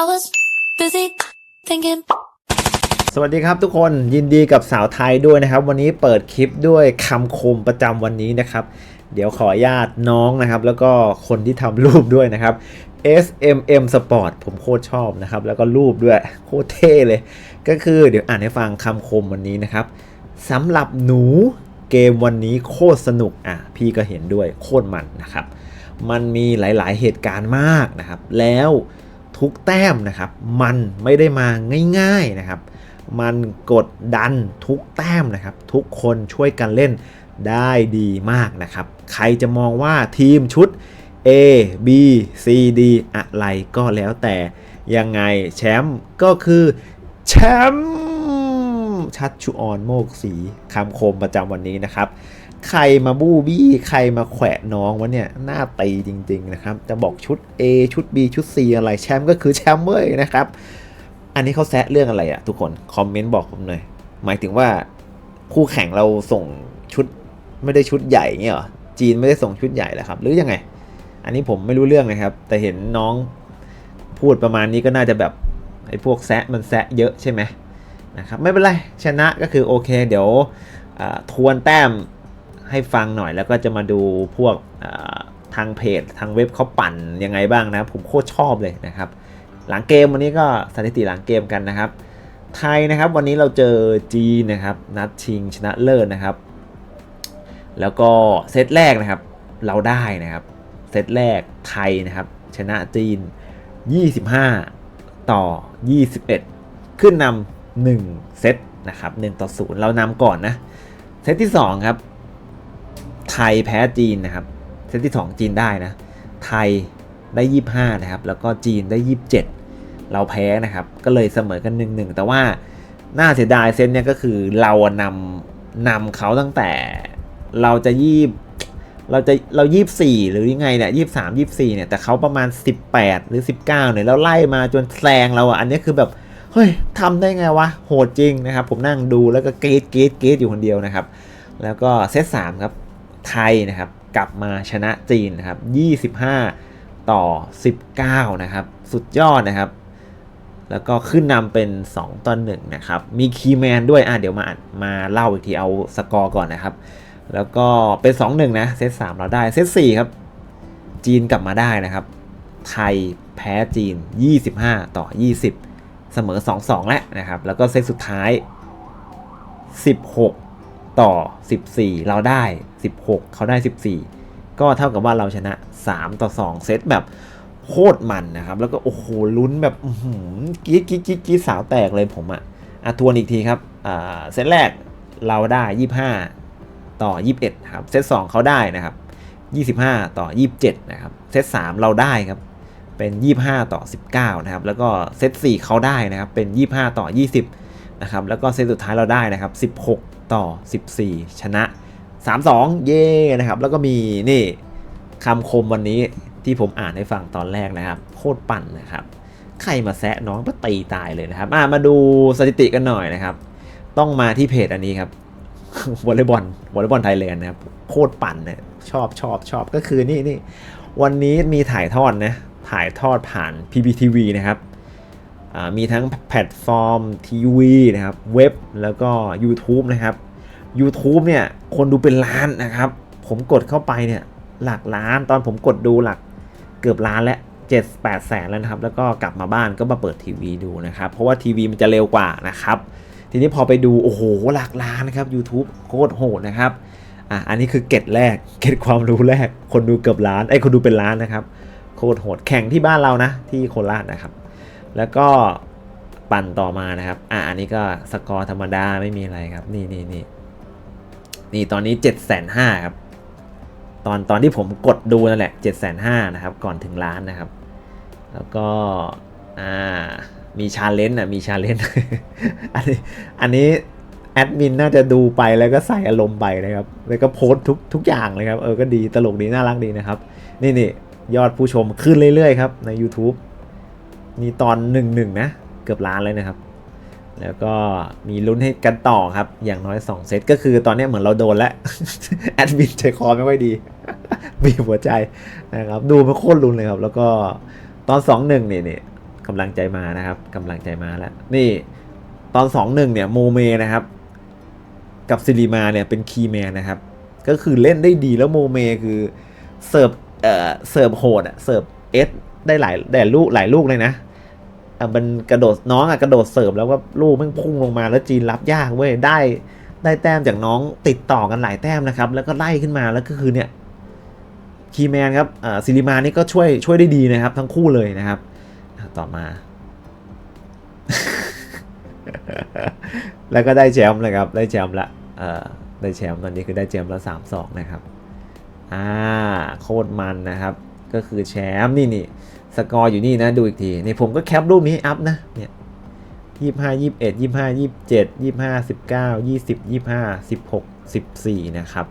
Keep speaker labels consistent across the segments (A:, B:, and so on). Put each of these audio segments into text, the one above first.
A: I was busy thinking.
B: สวัสดีครับทุกคนยินดีกับสาวไทยด้วยนะครับ วันนี้เปิดคลิปด้วยคำคมประจำวันนี้นะครับ เดี๋ยวขออนุญาตน้องนะครับ แล้วก็คนที่ทำรูปด้วยนะครับ SMM Sport ผมโคตรชอบนะครับ แล้วก็รูปด้วยโคตรเท่เลย ก็คือเดี๋ยวอ่านให้ฟังคำคมวันนี้นะครับสำหรับหนูเกมวันนี้โคตรสนุกอะพี่ก็เห็นด้วยโคตรมันนะครับ มันมีหลายๆเหตุการณ์มากนะครับ แล้ว ทุกแต้มนะครับ มันไม่ได้มาง่ายๆนะครับ มันกดดันทุกแต้มนะครับ ทุกคนช่วยกันเล่นได้ดีมากนะครับ ใครจะมองว่าทีมชุด A B C D อะไรก็แล้วแต่ยังไงแชมป์ก็คือแชมป์ชัดชุออนโมกสีคำคมประจำวันนี้นะครับ ใครมาบู้บี้ใครมาแขวะน้องวะเนี่ยหน้าตีจริง ๆ นะครับ จะบอกชุด A ชุด B ชุด C อะไรแชมป์ก็คือแชมป์เว้ยนะครับ อันนี้เขาแซะเรื่องอะไรอะทุกคนคอมเมนต์บอกผมหน่อยหมายถึงว่าคู่แข่งเราส่งชุดไม่ได้ชุดใหญ่เงี้ยหรอจีนไม่ได้ส่งชุดใหญ่เหรอครับ หรือยังไง อันนี้ผมไม่รู้เรื่องนะครับ แต่เห็นน้องพูดประมาณนี้ก็น่าจะแบบไอ้พวกแซะมันแซะเยอะใช่ไหมนะครับไม่เป็นไรชนะก็คือโอเค เดี๋ยวทวนแต้ม ให้ฟังหน่อยแล้วก็จะมาดูพวกทางเพจทางเว็บเขาปั่นยังไงบ้างนะผมโคตรชอบเลยนะครับ หลังเกมวันนี้ก็สถิติหลังเกมกันนะครับ ไทยนะครับวันนี้เราเจอจีนนะครับนัดชิงชนะเลิศนะครับ แล้วก็เซตแรกนะครับเราได้นะครับเซตแรกไทยนะครับ ชนะจีน 25 ต่อ 21 ขึ้นนำ1เซตนะครับ1ต่อ0เรานำก่อนนะ เซตที่ 2 ครับ ไทยแพ้จีนนะครับ เซตที่ 2 จีนได้นะ ไทยได้ 25 นะครับ แล้วก็จีนได้ 27 เราแพ้นะครับ ก็เลยเสมอกัน1-1แต่ว่าน่าเสียดายเซตเนี่ยก็คือเรานำนำเขาตั้งแต่เราจะยี่เราจะเรายี่สี่หรือยังไงเนี่ยยี่สามยี่สี่เนี่ย แต่เขาประมาณ 18 หรือ 19เนี่ยแล้วไล่มาจนแซงเราอะ อันนี้คือแบบ เฮ้ยทำได้ไงวะ โหดจริงนะครับ ผมนั่งดูแล้วก็เกรีดกรีดกรีดอยู่คนเดียวนะครับ แล้วก็เซต3ครับ ไทยนะครับกลับมาชนะจีนนะครับ25 ต่อ 19 นะครับ สุดยอดนะครับ แล้วก็ขึ้นนำเป็น 2 ต่อ1นะครับ มีคีแมนด้วยอะเดี๋ยวมามาเล่าอีกทีเอาสกอร์ก่อนนะครับ แล้วก็เป็น 2-1 นะ เซต3เราได้ เซต4ครับ จีนกลับมาได้นะครับ ไทยแพ้จีน 25 ต่อ 20 เสมอ 2-2 แล้วนะครับ แล้วก็เซตสุดท้าย 16 ต่อ 14 เราได้ 16 เขาได้ 14 ก็เท่ากับว่าเราชนะ 3 ต่อ 2 เซตแบบโคตรมันนะครับ แล้วก็โอ้โหลุ้นแบบกีดกีดกีดกีดสาวแตกเลยผมอะอะทวนอีกทีครับอ่าเซตแรกเราได้ 25 ต่อ 21 ครับ เซต2เขาได้นะครับ 25 ต่อ 27 นะครับ เซต3เราได้ครับ เป็น 25 ต่อ 19 นะครับ แล้วก็เซต4เขาได้นะครับ เป็น 25 ต่อ 20 นะครับ แล้วก็เซตสุดท้ายเราได้นะครับ 16 ต่อ 14 ชนะ 3-2 เย่นะครับ แล้วก็มีนี่คำคมวันนี้ที่ผมอ่านให้ฟังตอนแรกนะครับ โคตรปั่นนะครับ ใครมาแซะน้องก็ตีตายเลยนะครับอะมาดูสถิติกันหน่อยนะครับ ต้องมาที่เพจอันนี้ครับวอลเลย์บอลวอลเลย์บอลไทยแลนด์นะครับโคตรปั่นเนี่ยชอบชอบชอบก็คือนี่นี่วันนี้มีถ่ายทอดนะถ่ายทอดผ่าน PPTV นะครับ มีทั้งแพลตฟอร์มทีวีนะครับเว็บแล้วก็ YouTube นะครับ YouTube เนี่ยคนดูเป็นล้านนะครับ ผมกดเข้าไปเนี่ยหลักล้านตอนผมกดดูหลักเกือบล้านและ7 8แสนแล้วนะครับ แล้วก็กลับมาบ้านก็มาเปิดทีวีดูนะครับ เพราะว่าทีวีมันจะเร็วกว่านะครับ ทีนี้พอไปดู โอ้โห หลักล้านนะครับ YouTube โคตรโหดนะครับอะอันนี้คือเกตแรกเกตความรู้แรก คนดูเกือบล้านไอ้คนดูเป็นล้านนะครับ โคตรโหดแข่งที่บ้านเรานะที่โคราชนะครับ แล้วก็ปั่นต่อมานะครับ อะอันนี้ก็สกอร์ธรรมดาไม่มีอะไรครับ นี่นี่นี่นี่ตอนนี้7จ็ดแสนห้าครับ ตอนตอนที่ผมกดดูนั่นแหละ7จ็ดแสนห้านะครับ ก่อนถึงล้านนะครับ แล้วก็อ่ามีชาเลนจ์อะมีชาเลนจ์อันนี้อันนี้แอดมินน่าจะดูไปแล้วก็ใส่อารมณ์ไปนะครับ แล้วก็โพสทุกทุกอย่างเลยครับ เออก็ดีตลกดีน่ารักดีนะครับ นี่นี่ยอดผู้ชมขึ้นเรื่อยๆครับใน YouTube นี่ตอนหนึ่งหนึ่งนะ เกือบล้านเลยนะครับ แล้วก็มีลุ้นให้กันต่อครับ อย่างน้อย 2 เซตก็คือตอนนี้เหมือนเราโดนแล้ว แอดมินใจคอไม่ค่อยดี บีบหัวใจนะครับ ดูมันโคตรลุ้นเลยครับ แล้วก็ตอน 2 1นี่นี่กำลังใจมานะครับกำลังใจมาแล้ว นี่ตอนสองหนึ่งเนี่ยโมเมนะครับ กับซิริมาเนี่ยเป็นคีย์แมนนะครับ ก็คือเล่นได้ดีแล้วโมเมคือเสิร์ฟเอ่อเสิร์ฟโหดอะเสิร์ฟเอสได้หลายแต่ลูกหลายลูกเลยนะ อะมันกระโดดน้องอะกระโดดเสิร์ฟแล้วก็ลูกมันพุ่งลงมาแล้วจีนรับยากเว้ยได้ได้แต้มจากน้องติดต่อกันหลายแต้มนะครับ แล้วก็ไล่ขึ้นมาแล้วก็คือเนี่ยคีแมนครับอ่าซิริมานี่ก็ช่วยช่วยได้ดีนะครับ ทั้งคู่เลยนะครับต่อมา แล้วก็ได้แชมป์เลยครับได้แชมป์ละเอ่อได้แชมป์ตอนนี้คือได้แชมป์ละสามสองนะครับอ่าโคตรมันนะครับ ก็คือแชมป์นี่นี่ สกอร์อยู่นี่นะดูอีกทีในผมก็แคปรูปนี้ให้อัพนะเนี่ยยี่ห้ายี่เอ็ดยี่ห้ายี่เจ็ดยี่ห้าสิบเก้ายี่สิบยี่ห้าสิบหกสิบสี่นะครับ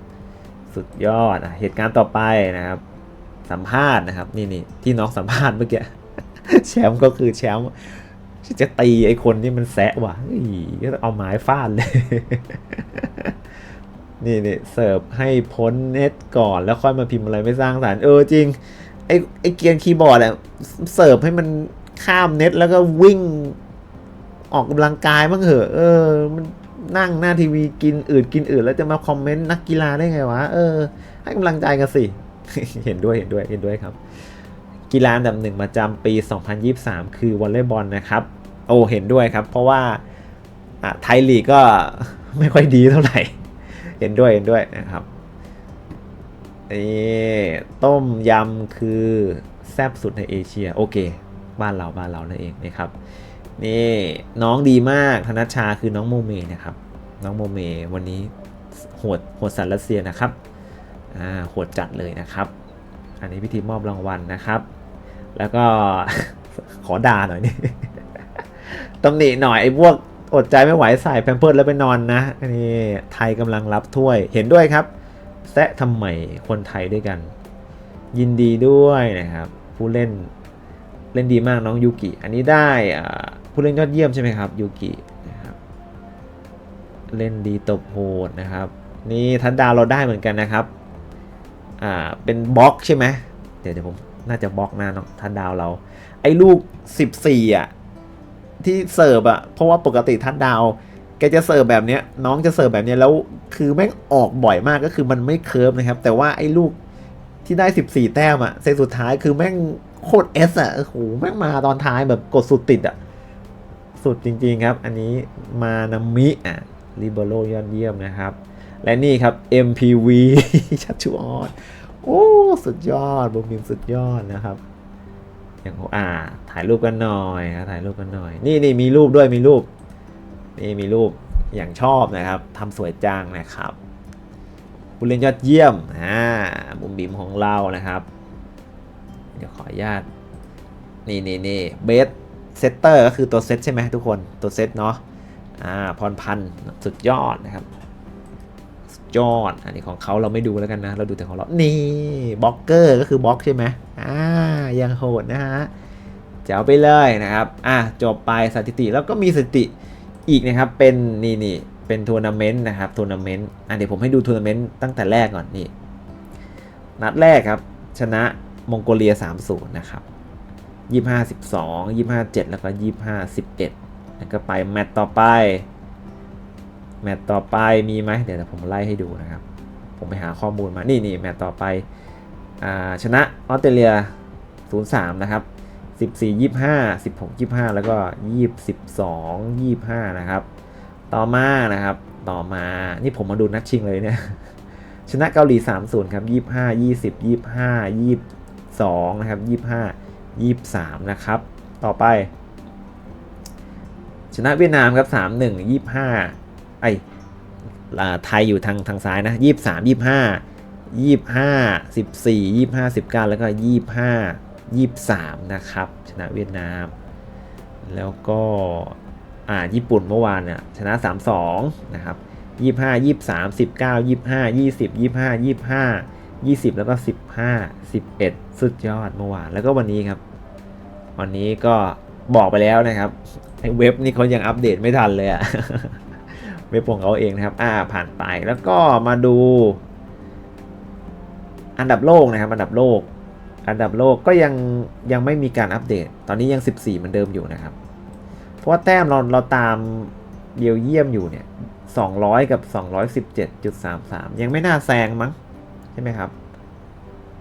B: สุดยอดเหตุการณ์ต่อไปนะครับ สัมภาษณ์นะครับนี่นี่ที่น้องสัมภาษณ์เมื่อกี้แชมป์ก็คือแชมป์จะตีไอ้คนที่มันแซะว่ะเฮ้ยก็เอาไม้ฟาดเลย นี่นี่เสิร์ฟให้พ้นเน็ตก่อนแล้วค่อยมาพิมพ์อะไรไม่สร้างสรรค์เออจริง ไอ้ไอ้เกียร์คีย์บอร์ดอะเสิร์ฟให้มันข้ามเน็ตแล้วก็วิ่งออกกำลังกายบ้างเหอะ เออ มันนั่งหน้าทีวีกินอืดกินอืดแล้วจะมาคอมเมนต์นักกีฬาได้ไงวะ เออ ให้กำลังใจกันสิ เห็นด้วยเห็นด้วยเห็นด้วยครับ กีฬาอันดับหนึ่งประจำปี 2023 คือวอลเลย์บอลนะครับ โอ้เห็นด้วยครับ เพราะว่าอะไทยลีกก็ไม่ค่อยดีเท่าไหร่ เห็นด้วยเห็นด้วยนะครับ นี่ต้มยำคือแซ่บสุดในเอเชีย โอเค บ้านเราบ้านเรานั่นเองนะครับนี่น้องดีมากธนชชาคือน้องโมเมนะครับ น้องโมเมวันนี้โหดโหดสันรัสเซียนะครับอ่าโหดจัดเลยนะครับ อันนี้พิธีมอบรางวัลนะครับ แล้วก็ขอด่าหน่อยนี่ตำหนิหน่อยไอ้พวกอดใจไม่ไหวใส่แพมเพิร์ดแล้วไปนอนนะนนี้ไทยกำลังรับถ้วยเห็นด้วยครับ แซะทำไมคนไทยด้วยกัน ยินดีด้วยนะครับ ผู้เล่นเล่นดีมากน้องยูกิอันนี้ได้ผู้เล่นยอดเยี่ยมใช่ไหมครับยูกินะครับเล่นดีตบโหดนะครับ นี่ทันดาวเราได้เหมือนกันนะครับอ่าเป็นบล็อกใช่ไหมเดี๋ยวเดี๋ยวผมน่าจะบล็อกหน้าเนาะทันดาวเรา ไอ้ลูก 14อะที่เสิร์ฟอะเพราะว่าปกติทัดดาว แกจะเสิร์ฟแบบเนี้ยน้องจะเสิร์ฟแบบเนี้ยแล้วคือแม่งออกบ่อยมากก็คือมันไม่เคิร์ฟนะครับ แต่ว่าไอ้ลูกที่ได้ 14 แต้มอะเซตสุดท้ายคือแม่งโคตรเอสอะโอ้โหแม่งมาตอนท้ายแบบกดสุดติดอะสุดจริงๆครับ อันนี้มานามิอะริเบโรยอดเยี่ยมนะครับ และนี่ครับ MPV ชัดชวอนโอ้สุดยอดบุมบิมสุดยอดนะครับอย่างอ่าถ่ายรูปกันหน่อยนะถ่ายรูปกันหน่อย นี่นี่มีรูปด้วยมีรูป นี่มีรูปอย่างชอบนะครับทำสวยจังนะครับผู้เล่นยอดเยี่ยมอ่าบุมบิมของเรานะครับ เดี๋ยวขออนุญาตนี่นี่นี่เบสเซตเตอร์ก็คือตัวเซตใช่ไหมทุกคนตัวเซตเนาะอ่าพรพันสุดยอดนะครับสุดยอดอันนี้ของเขาเราไม่ดูแล้วกันนะ เราดูแต่ของเรานี่บล็อกเกอร์ก็คือบล็อกใช่ไหมอ่ายังโหดนะฮะเจะเอาไปเลยนะครับอะจบไปสถิติแล้วก็มีสถิติ อีกนะครับเป็นนี่นี่เป็นทัวร์นาเมนต์นะครับทัวร์นาเมนต์อะเดี๋ยวผมให้ดูทัวร์นาเมนต์ตั้งแต่แรกก่อนนี่นัดแรกครับ ชนะมองโกเลีย 3-0 นะครับ 25 12 25 7 แล้วก็ 25 11 แล้วก็ไปแมตต์ต่อไป แมตต์ต่อไปมีไหมเดี๋ยวผมไล่ให้ดูนะครับ ผมไปหาข้อมูลมา นี่นี่แมตต์ต่อไปอชนะออสเตรเลีย 0-3 นะครับ 14 25 16 25 แล้วก็22 25 นะครับ ต่อมานะครับ ต่อมา นี่ผมมาดูนัดชิงเลยเนี่ย ชนะเกาหลี 3-0 ครับ 25 20 25 22 นะครับ 25 23 นะครับ ต่อไป ชนะเวียดนามครับ 3-1 25 ไอไทยอยู่ทางทางซ้ายนะ 23 25 25 14 25 19 แล้วก็ 25 23 นะครับ ชนะเวียดนาม แล้วก็อ่าญี่ปุ่นเมื่อวานเนี่ยชนะ 3-2 นะครับ 25 23 19 25 20 25 25 20 แล้วก็ 15 11 สุดยอดเมื่อวาน แล้วก็วันนี้ครับ วันนี้ก็บอกไปแล้วนะครับไอ้เว็บนี่เขายังอัปเดตไม่ทันเลยอะเว็บของเขาเองนะครับ อ่า ผ่านไป แล้วก็มาดู อันดับโลกนะครับ อันดับโลก อันดับโลกก็ยังยังไม่มีการอัปเดต ตอนนี้ยัง 14 เหมือนเดิมอยู่นะครับ เพราะว่าแต้มเราเราตามเยียวเยี่ยมอยู่เนี่ย 200 กับ 217.33 ยังไม่น่าแซงมั้ง ใช่ไหมครับ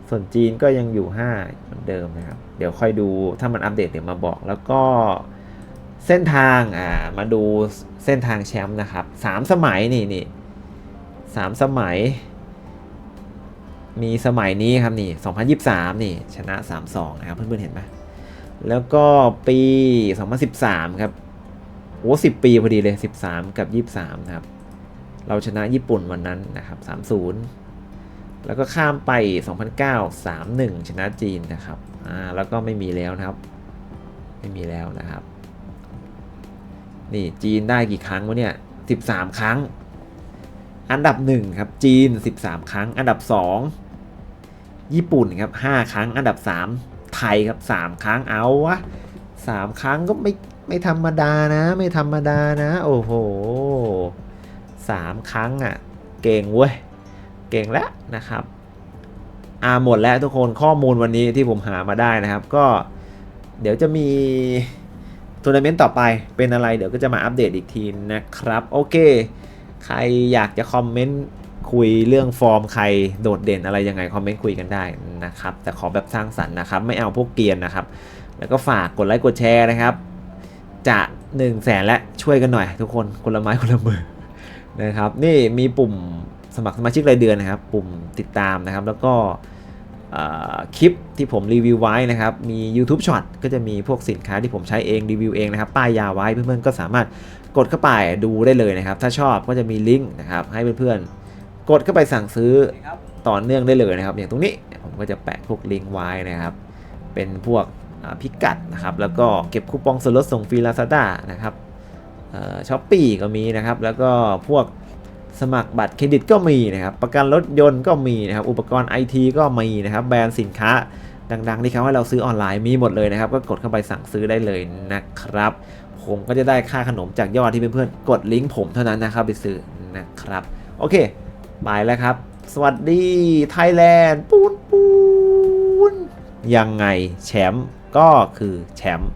B: ส่วนจีนก็ยังอยู่ 5 เหมือนเดิมนะครับ เดี๋ยวค่อยดูถ้ามันอัปเดตเดี๋ยวมาบอก แล้วก็เส้นทางอ่ามาดูเส้นทางแชมป์นะครับ 3 สมัยนี่นี่สามสมัย มีสมัยนี้ครับนี่ 2023 นี่ชนะ 3-2 นะครับ เพื่อนๆเห็นไหมแล้วก็ปี 2013 ครับโอ้10ปีพอดีเลย 13 กับ 23 นะครับ เราชนะญี่ปุ่นวันนั้นนะครับ 3-0 แล้วก็ข้ามไป 2009 3-1 ชนะจีนนะครับอ่าแล้วก็ไม่มีแล้วนะครับ ไม่มีแล้วนะครับ นี่จีนได้กี่ครั้งวะเนี่ย 13 ครั้งอันดับ 1 ครับ จีน 13 ครั้ง อันดับ 2 ญี่ปุ่นครับ5ครั้งอันดับ 3 ไทยครับ 3 ครั้งเอาวะ3ครั้งก็ไม่ไม่ธรรมดานะ ไม่ธรรมดานะ โอ้โห3ครั้งอะ่ะ เก่งเว้ย เก่งแล้วนะครับอ่าหมดแล้วทุกคนข้อมูลวันนี้ที่ผมหามาได้นะครับ ก็เดี๋ยวจะมีทัวร์นาเมนต์ต่อไปเป็นอะไรเดี๋ยวก็จะมาอัปเดตอีกทีนะครับ โอเค ใครอยากจะคอมเมนต์ คุยเรื่องฟอร์มใครโดดเด่นอะไรยังไงคอมเมนต์คุยกันได้นะครับ แต่ขอแบบสร้างสรรค์นะครับ ไม่เอาพวกเกียนนะครับ แล้วก็ฝากกดไลค์กดแชร์นะครับ จะ1นึ่งแสนและช่วยกันหน่อย ทุกคนคนละไม้คนละมือนะครับ นี่มีปุ่มสมัครสมาชิกรายเดือนนะครับ ปุ่มติดตามนะครับ แล้วก็คลิปที่ผมรีวิวไว้นะครับ มี YouTube Short ก็จะมีพวกสินค้าที่ผมใช้เองรีวิวเองนะครับ ป้ายยาไว้เพื่อนๆก็สามารถกดเข้าไปดูได้เลยนะครับ ถ้าชอบก็จะมีลิงก์นะครับให้เพื่อนๆ กดเข้าไปสั่งซื้อต่อเนื่องได้เลยนะครับ อย่างตรงนี้ผมก็จะแปะพวกลิงก์ไว้นะครับ เป็นพวกพิกัดนะครับ แล้วก็เก็บคูปองส่วนลดส่งฟรีลาซาด้านะครับช้อปปี้ก็มีนะครับ แล้วก็พวกสมัครบัตรเครดิตก็มีนะครับ ประกันรถยนต์ก็มีนะครับ อุปกรณ์ไอทีก็มีนะครับ แบรนด์สินค้าดังๆที่เขาให้เราซื้อออนไลน์มีหมดเลยนะครับ ก็กดเข้าไปสั่งซื้อได้เลยนะครับ ผมก็จะได้ค่าขนมจากยอดที่เพื่อนๆกดลิงก์ผมเท่านั้นนะครับไปซื้อนะครับ โอเค ไปแล้วครับ สวัสดีไทยแลนด์ปูนปูนยังไงแชมป์ก็คือแชมป์